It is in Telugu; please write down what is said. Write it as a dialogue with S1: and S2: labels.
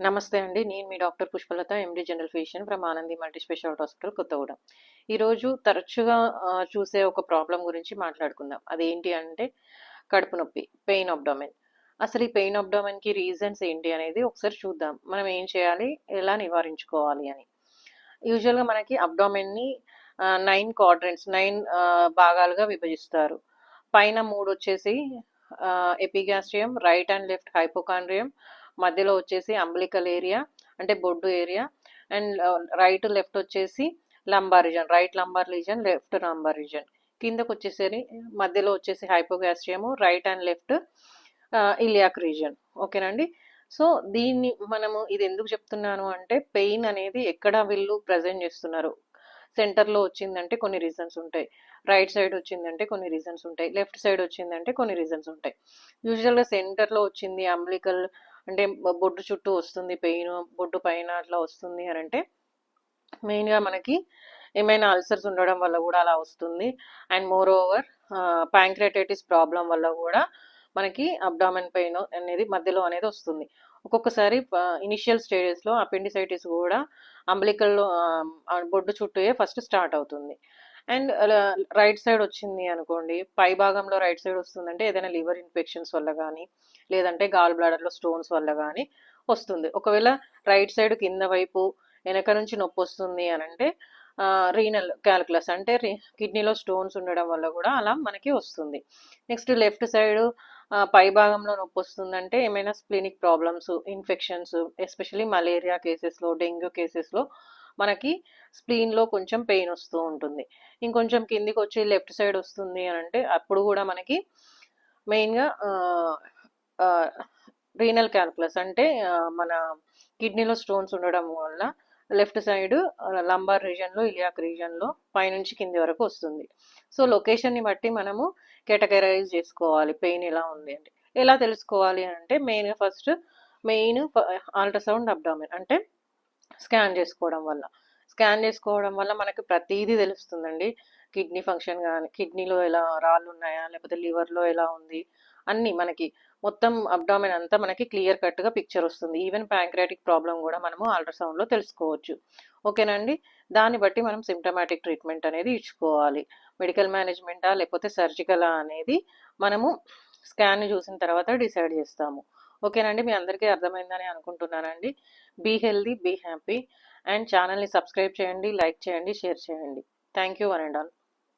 S1: నమస్తే అండి. నేను మీ doctor Pushpalatha MD general physician from Anandi multi speciality hospital Kothagudem. ఈరోజు తరచుగా చూసే ఒక ప్రాబ్లం గురించి మాట్లాడుకుందాం. అదేంటి అంటే కడుపు నొప్పి పెయిన్ అబ్డామెన్. అసలు ఈ పెయిన్ అబ్డామెన్కి రీజన్స్ ఏంటి అనేది ఒకసారి చూద్దాం. మనం ఏం చేయాలి? ఎలా నివారించుకోవాలి అని. యూజువల్గా మనకి అబ్డామెన్ని నైన్ క్వాడ్రెంట్స్ నైన్ భాగాలుగా విభజిస్తారు. పైన మూడు వచ్చేసి epigastrium right and left hypochondrium మధ్యలో వచ్చేసి అంబలికల్ ఏరియా అంటే బొడ్డు ఏరియా అండ్ రైట్ లెఫ్ట్ వచ్చేసి lumbar region right lumbar region left lumbar region కిందకు వచ్చేసరి మధ్యలో వచ్చేసి hypogastrium right and left iliac region ఓకేనండి సో దీన్ని మనము ఇది ఎందుకు చెప్తున్నాను అంటే పెయిన్ అనేది ఎక్కడ వీళ్ళు ప్రజెంట్ చేస్తున్నారు? సెంటర్లో వచ్చిందంటే కొన్ని రీజన్స్ ఉంటాయి. రైట్ సైడ్ వచ్చిందంటే కొన్ని రీజన్స్ ఉంటాయి. లెఫ్ట్ సైడ్ వచ్చిందంటే కొన్ని రీజన్స్ ఉంటాయి. యూజువల్గా సెంటర్లో వచ్చింది అంబ్లికల్ అంటే బొడ్డు చుట్టూ వస్తుంది పెయిన్ బొడ్డు పైన అట్లా వస్తుంది అని అంటే మెయిన్గా మనకి ఏమైనా అల్సర్స్ ఉండడం వల్ల కూడా అలా వస్తుంది. And moreover pancreatitis problem వల్ల కూడా మనకి అబ్డామెన్ పెయిన్ అనేది మధ్యలో అనేది వస్తుంది. ఒక్కొక్కసారి ఇనిషియల్ స్టేజెస్లో అపెండిసైటిస్ కూడా అంబలికల్లో బొడ్డు చుట్టూయే ఫస్ట్ స్టార్ట్ అవుతుంది. అండ్ రైట్ సైడ్ వచ్చింది అనుకోండి పై భాగంలో రైట్ సైడ్ వస్తుందంటే ఏదైనా లివర్ ఇన్ఫెక్షన్స్ వల్ల కానీ లేదంటే గాల్ బ్లాడర్లో స్టోన్స్ వల్ల కానీ వస్తుంది. ఒకవేళ రైట్ సైడ్ కింద వైపు వెనక నుంచి నొప్పి వస్తుంది అని అంటే రీనల్ క్యాల్కులస్ అంటే కిడ్నీలో స్టోన్స్ ఉండడం వల్ల కూడా అలా మనకి వస్తుంది. నెక్స్ట్ లెఫ్ట్ సైడ్ పై భాగంలో నొప్పి వస్తుందంటే ఏమైనా splenic problems infections especially malaria కేసెస్లో డెంగ్యూ కేసెస్లో మనకి స్ప్లీన్లో కొంచెం పెయిన్ వస్తూ ఉంటుంది. ఇంకొంచెం కిందికి వచ్చి లెఫ్ట్ సైడ్ వస్తుంది అని అంటే అప్పుడు కూడా మనకి మెయిన్గా రీనల్ క్యాల్కులస్ అంటే మన కిడ్నీలో స్టోన్స్ ఉండడం వల్ల లెఫ్ట్ సైడ్ లంబార్ రీజన్లో ఇలియాక్ రీజన్లో పైనుంచి కింది వరకు వస్తుంది. సో లొకేషన్ని బట్టి మనము కేటగరైజ్ చేసుకోవాలి పెయిన్ ఎలా ఉంది అంటే. ఎలా తెలుసుకోవాలి అంటే మెయిన్గా ఫస్ట్ మెయిన్ అల్ట్రాసౌండ్ అబ్డామిన్ అంటే స్కాన్ చేసుకోవడం వల్ల. స్కాన్ చేసుకోవడం వల్ల మనకి ప్రతిదీ తెలుస్తుందండి. కిడ్నీ ఫంక్షన్ కానీ కిడ్నీలో ఎలా రాళ్ళు ఉన్నాయా లేకపోతే లివర్లో ఎలా ఉంది అన్నీ మనకి మొత్తం అబ్డామిన్ అంతా మనకి క్లియర్ కట్గా పిక్చర్ వస్తుంది. ఈవెన్ ప్యాంక్రియాటిక్ ప్రాబ్లం కూడా మనము అల్ట్రాసౌండ్లో తెలుసుకోవచ్చు. ఓకేనండి? దాన్ని బట్టి మనం సిమ్టమాటిక్ ట్రీట్మెంట్ అనేది ఇచ్చుకోవాలి. మెడికల్ మేనేజ్మెంటా లేకపోతే సర్జికలా అనేది మనము స్కాన్ చూసిన తర్వాత డిసైడ్ చేస్తాము. ఓకేనండి మీ అందరికీ అర్థమైందని అనుకుంటున్నానండి. Be healthy be happy and ఛానల్ని సబ్స్క్రైబ్ చేయండి లైక్ చేయండి షేర్ చేయండి. Thank you one and all.